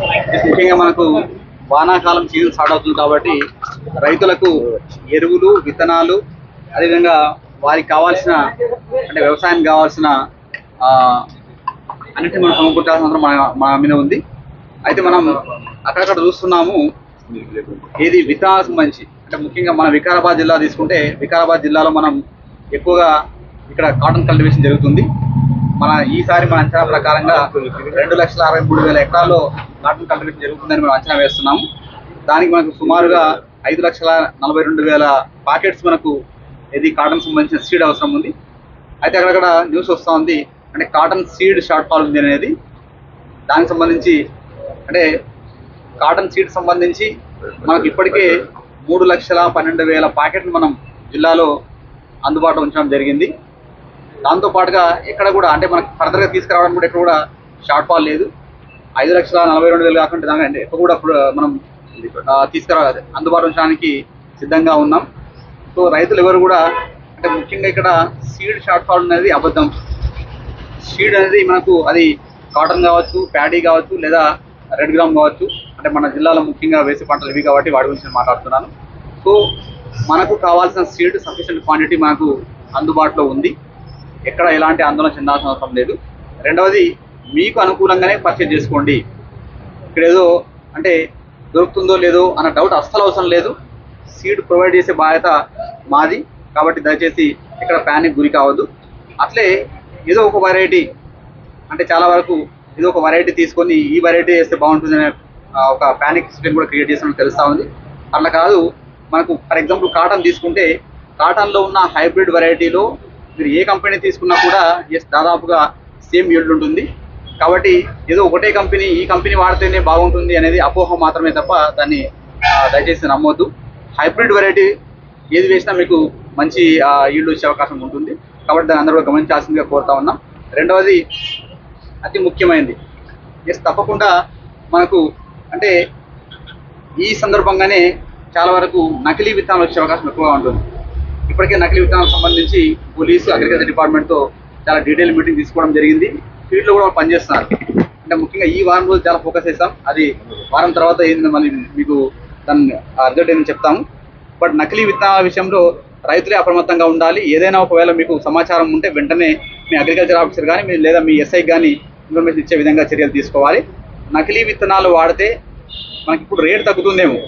ముఖ్యంగా మనకు వానాకాలం సీజన్ స్టార్ట్ అవుతుంది కాబట్టి రైతులకు ఎరువులు విత్తనాలు అదేవిధంగా వారికి కావాల్సిన అంటే వ్యవసాయం కావాల్సిన ఆ, అన్నిటిని మనం సమకూర్చాల్సిన అవసరం మన మన మీద ఉంది. అయితే మనం అక్కడక్కడ చూస్తున్నాము ఏది విత్తనాలకు సంబంధించి. అంటే ముఖ్యంగా మన వికారాబాద్ జిల్లా తీసుకుంటే వికారాబాద్ జిల్లాలో మనం ఎక్కువగా ఇక్కడ కాటన్ కల్టివేషన్ జరుగుతుంది. మన ఈసారి మన అంచనా ప్రకారంగా రెండు లక్షల అరవై మూడు వేల ఎకరాల్లో కాటన్ కల్టివేషన్ జరుగుతుందని మనం అంచనా వేస్తున్నాము. దానికి మనకు సుమారుగా ఐదు లక్షల నలభై రెండు వేల పాకెట్స్ మనకు ఇది కాటన్ సంబంధించిన సీడ్ అవసరం ఉంది. అయితే అక్కడక్కడ న్యూస్ వస్తూ ఉంది. అంటే కాటన్ సీడ్ షార్ట్ ఫాల్ ఉంది అనేది. దానికి సంబంధించి అంటే కాటన్ సీడ్ సంబంధించి మనకు ఇప్పటికే మూడు లక్షల పన్నెండు వేల ప్యాకెట్లు మనం జిల్లాలో అందుబాటులో ఉంచడం జరిగింది. దాంతో పాటుగా ఎక్కడ కూడా అంటే మనకు ఫర్దర్గా తీసుకురావడం కూడా ఎక్కడ కూడా షార్ట్ ఫాల్ లేదు. ఐదు లక్షల నలభై రెండు వేలు కాకుండా దాని ఎక్కువ కూడా ఇప్పుడు మనం తీసుకురావాలి. తీసుకురా అందుబాటులో ఉంచడానికి సిద్ధంగా ఉన్నాం. సో రైతులు ఎవరు కూడా అంటే ముఖ్యంగా ఇక్కడ సీడ్ షార్ట్ ఫాల్ అనేది అబద్ధం. సీడ్ అనేది మనకు అది కాటన్ కావచ్చు ప్యాడీ కావచ్చు లేదా రెడ్ గ్రామ్ కావచ్చు. అంటే మన జిల్లాలో ముఖ్యంగా వేసే పంటలు ఇవి కాబట్టి వాటి గురించి మాట్లాడుతున్నాను. సో మనకు కావాల్సిన సీడ్ సఫిషియంట్ క్వాంటిటీ మనకు అందుబాటులో ఉంది. ఎక్కడ ఎలాంటి ఆందోళన చెందాల్సిన అవసరం లేదు. రెండవది మీకు అనుకూలంగానే పర్చేజ్ చేసుకోండి. ఇక్కడ ఏదో అంటే దొరుకుతుందో లేదో అన్న డౌట్ అస్సలు అవసరం లేదు. సీడ్ ప్రొవైడ్ చేసే బాధ్యత మాది. కాబట్టి దయచేసి ఇక్కడ ప్యానిక్ గురి కావద్దు. అట్లే ఏదో ఒక వెరైటీ అంటే చాలా వరకు ఏదో ఒక వెరైటీ తీసుకొని ఈ వెరైటీ వేస్తే బాగుంటుందనే ఒక ప్యానిక్ సిస్టమ్ కూడా క్రియేట్ చేసినట్టు తెలుస్తూ ఉంది. అట్లా కాదు మనకు ఫర్ ఎగ్జాంపుల్ కాటన్ తీసుకుంటే కాటన్లో ఉన్న హైబ్రిడ్ వెరైటీలో మీరు ఏ కంపెనీ తీసుకున్నా కూడా ఎస్ దాదాపుగా సేమ్ yield ఉంటుంది. కాబట్టి ఏదో ఒకటే కంపెనీ ఈ కంపెనీ వాడితేనే బాగుంటుంది అనేది అపోహ మాత్రమే తప్ప దాన్ని దయచేసి నమ్మొద్దు. హైబ్రిడ్ వెరైటీ ఏది వేసినా మీకు మంచి ఈల్డ్ వచ్చే అవకాశం ఉంటుంది. కాబట్టి దాన్ని అందరూ గమనించాల్సిందిగా కోరుతా ఉన్నాం. రెండవది అతి ముఖ్యమైనది. ఎస్ తప్పకుండా మనకు అంటే ఈ సందర్భంగానే చాలా వరకు నకిలీ విత్తనాలు వచ్చే అవకాశం ఎక్కువగా ఉంటుంది. ఇప్పటికే నకిలీ విత్తనాలకు సంబంధించి పోలీసు అగ్రికల్చర్ డిపార్ట్మెంట్తో చాలా డీటెయిల్ మీటింగ్ తీసుకోవడం జరిగింది. ఫీల్డ్లో కూడా పనిచేస్తున్నారు. అంటే ముఖ్యంగా ఈ వారం రోజు చాలా ఫోకస్ చేస్తాం అది వారం తర్వాత ఏంది మళ్ళీ మీకు దాన్ని రిజల్ట్ ఏందని చెప్తాము. బట్ నకిలీ విత్తనాల విషయంలో రైతులే అప్రమత్తంగా ఉండాలి. ఏదైనా ఒకవేళ మీకు సమాచారం ఉంటే వెంటనే మీ అగ్రికల్చర్ ఆఫీసర్ కానీ మీ లేదా మీ ఎస్ఐ కానీ ఇన్ఫర్మేషన్ ఇచ్చే విధంగా చర్యలు తీసుకోవాలి. నకిలీ విత్తనాలు వాడితే మనకి ఇప్పుడు రేటు తగ్గుతుందేమో.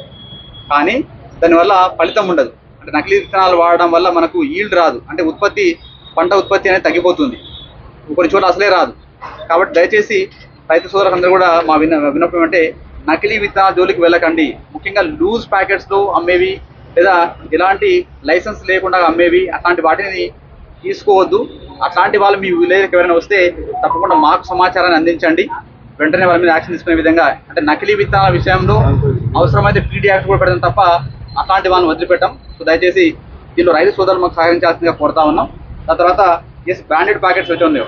కానీ దానివల్ల ఫలితం ఉండదు. అంటే నకిలీ విత్తనాలు వాడడం వల్ల మనకు ఈల్డ్ రాదు. అంటే ఉత్పత్తి పంట ఉత్పత్తి అనేది తగ్గిపోతుంది. కొన్ని చోట్ల అసలే రాదు. కాబట్టి దయచేసి రైతు సోదరులందరూ కూడా మా విన్న విన్నపం అంటే నకిలీ విత్తనాల జోలికి వెళ్ళకండి. ముఖ్యంగా లూజ్ ప్యాకెట్స్లో అమ్మేవి లేదా ఇలాంటి లైసెన్స్ లేకుండా అమ్మేవి అట్లాంటి వాటిని తీసుకోవద్దు. అట్లాంటి వాళ్ళు మీ విలేజ్కి ఎవరైనా వస్తే తప్పకుండా మాకు సమాచారాన్ని అందించండి. వెంటనే వాళ్ళ మీద యాక్షన్ తీసుకునే విధంగా. అంటే నకిలీ విత్తనాల విషయంలో అవసరమైతే పీడీ యాక్ట్ కూడా పెడతాం తప్ప అట్లాంటి వాళ్ళని వదిలిపెట్టాం. సో దయచేసి దీనిలో రైతు సోదరులు మాకు సహకరించాల్సిందిగా కోరుతా ఉన్నాం. దాని తర్వాత ఎస్ బ్రాండెడ్ ప్యాకెట్స్ వచ్చి ఉన్నాయి.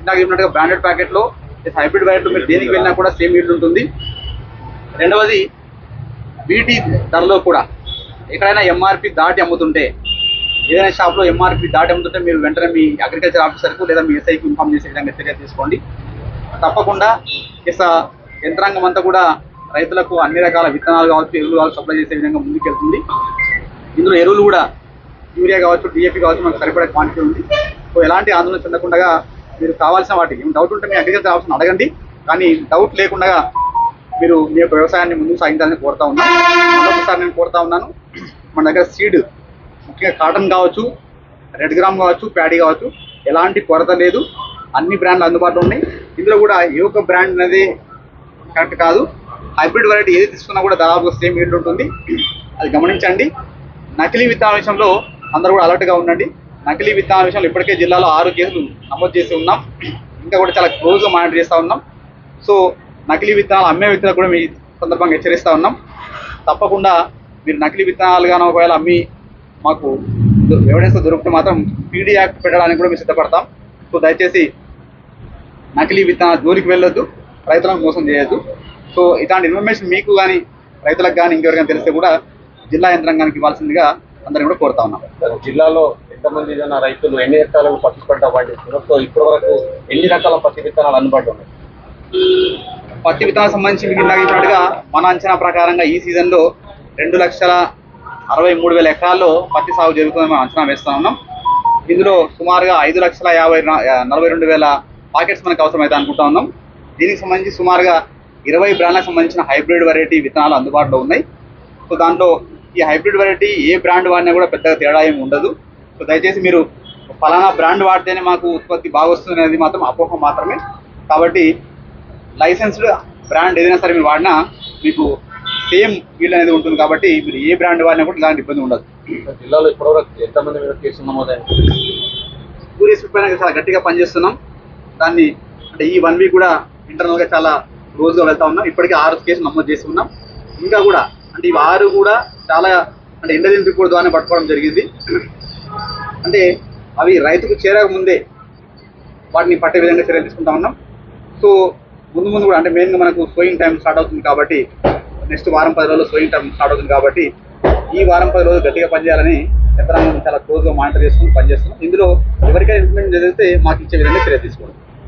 ఇందాక చెప్పినట్టుగా బ్రాండెడ్ ప్యాకెట్లో ఎస్ హైబ్రిడ్ ప్యాకెట్లు మీరు దేనికి వెళ్ళినా కూడా సేమ్ ఈల్డ్ ఉంటుంది. రెండవది బీటీ ధరలో కూడా ఎక్కడైనా ఎంఆర్పి దాటి అమ్ముతుంటే ఏదైనా షాప్లో ఎంఆర్పి దాటి అమ్ముతుంటే మీరు వెంటనే మీ అగ్రికల్చర్ ఆఫీసర్కు లేదా మీ ఎస్ఐకి ఇన్ఫార్మ్ చేసే విధంగా చర్య తీసుకోండి. తప్పకుండా ఇస యంత్రాంగం అంతా కూడా రైతులకు అన్ని రకాల విత్తనాలు కావచ్చు ఎరువులు కావచ్చు సప్లై చేసే విధంగా ముందుకెళ్తుంది. ఇందులో ఎరువులు కూడా యూరియా కావచ్చు డిఏపి కావచ్చు మనకు సరిపడే క్వాంటిటీ ఉంది. సో ఎలాంటి ఆందోళన చెందకుండా మీరు కావాల్సిన వాటికి ఏం డౌట్ ఉంటే మీ అగ్రికల్చర్ ఆఫీస్ని అడగండి. కానీ డౌట్ లేకుండా మీరు మీ యొక్క వ్యవసాయాన్ని ముందుకు సాగించాలని కోరుతా ఉన్నాను. మరొకసారి నేను కోరుతా ఉన్నాను మన దగ్గర సీడ్ ముఖ్యంగా కాటన్ కావచ్చు రెడ్ గ్రామ్ కావచ్చు ప్యాడీ కావచ్చు ఎలాంటి కొరత లేదు. అన్ని బ్రాండ్లు అందుబాటులో ఉన్నాయి. ఇందులో కూడా ఏ ఒక్క బ్రాండ్ అనేది కరెక్ట్ కాదు. హైబ్రిడ్ వెరైటీ ఏది తీసుకున్నా కూడా దాదాపు సేమ్ ఈల్డ్ ఉంటుంది. అది గమనించండి. నకిలీ విత్తనాల విషయంలో అందరూ కూడా అలర్ట్గా ఉండండి. నకిలీ విత్తనాల విషయంలో ఇప్పటికే జిల్లాలో ఆరు కేసులు నమోదు చేసి ఉన్నాం. ఇంకా కూడా చాలా క్లోజ్గా మానిటర్ చేస్తూ ఉన్నాం. సో నకిలీ విత్తనాలు అమ్మే వ్యక్తులకు కూడా మీ సందర్భంగా హెచ్చరిస్తూ ఉన్నాం. తప్పకుండా మీరు నకిలీ విత్తనాలు కానీ ఒకవేళ అమ్మి మాకు ఎవిడెన్స్ దొరికితే మాత్రం పీడీ యాక్ట్ పెట్టడానికి కూడా మేము సిద్ధపడతాం. సో దయచేసి నకిలీ విత్తనాల జోలికి వెళ్ళొద్దు. రైతులకు మోసం చేయొద్దు. సో ఇట్లాంటి ఇన్ఫర్మేషన్ మీకు కానీ రైతులకు కానీ ఇంకెవరికైనా తెలిస్తే కూడా జిల్లా యంత్రాంగానికి ఇవ్వాల్సిందిగా అందరిని కూడా కోరుతా ఉన్నాం. జిల్లాలో ఎంతమంది జన రైతులు ఎన్ని ఎకరాలకు పత్తి పంట పండిస్తున్నారు సో ఇప్పటి వరకు ఎన్ని రకాల పత్తి విత్తనాలు అందుబాటులో ఉన్నాయి? పత్తి విత్తనాలకు సంబంధించి మీకు ఇందాక చెప్పినట్టుగా మన అంచనా ప్రకారంగా ఈ సీజన్లో రెండు లక్షల అరవై మూడు వేల ఎకరాల్లో పత్తి సాగు జరుగుతుందని మనం అంచనా వేస్తా ఉన్నాం. ఇందులో సుమారుగా ఐదు లక్షల యాభై నలభై రెండు వేల పాకెట్స్ మనకు అవసరమైతే అనుకుంటా ఉన్నాం. దీనికి సంబంధించి సుమారుగా ఇరవై బ్రాండ్లకు సంబంధించిన హైబ్రిడ్ వెరైటీ విత్తనాలు అందుబాటులో ఉన్నాయి. సో దాంట్లో ఈ హైబ్రిడ్ వెరైటీ ఏ బ్రాండ్ వాడినా కూడా పెద్దగా తేడా ఏమి ఉండదు. సో దయచేసి మీరు ఫలానా బ్రాండ్ వాడితేనే మాకు ఉత్పత్తి బాగా వస్తుంది అనేది మాత్రం అపోహ మాత్రమే. కాబట్టి లైసెన్స్డ్ బ్రాండ్ ఏదైనా సరే మీరు వాడినా మీకు సేమ్ ఫీల్డ్ అనేది ఉంటుంది కాబట్టి మీరు ఏ బ్రాండ్ వాడినా కూడా ఇలాంటి ఇబ్బంది ఉండదు. జిల్లాలో ఇప్పటివరకు ఎంతమంది మీద కేసులు నమోదైంది టూరిస్ట్ పైన చాలా గట్టిగా పనిచేస్తున్నాం. దాన్ని అంటే ఈ వన్ వీక్ కూడా ఇంటర్నల్గా చాలా రోజుగా వెళ్తా ఉన్నాం. ఇప్పటికే ఆరు కేసులు నమోదు చేసి ఉన్నాం. ఇంకా కూడా అంటే ఇవి ఆరు కూడా చాలా అంటే ఇంటెలిజెన్స్ రిపోర్ట్ ద్వారా పట్టుకోవడం జరిగింది. అంటే అవి రైతుకు చేరకముందే వాటిని పట్టే విధంగా చర్యలు తీసుకుంటా ఉన్నాం. సో ముందు ముందు కూడా అంటే మెయిన్గా మనకు సోయింగ్ టైం స్టార్ట్ అవుతుంది కాబట్టి నెక్స్ట్ వారం పది రోజులు సోయింగ్ టైం స్టార్ట్ అవుతుంది కాబట్టి ఈ వారం పది రోజులు గట్టిగా పనిచేయాలని యంత్రాంగం చాలా క్లోజ్గా మానిటర్ చేసుకుని పనిచేస్తున్నాం. ఇందులో ఎవరికైనా ఇంప్లిమెంట్ జరిగితే మాకు ఇచ్చే విధంగా చర్య తీసుకోవడం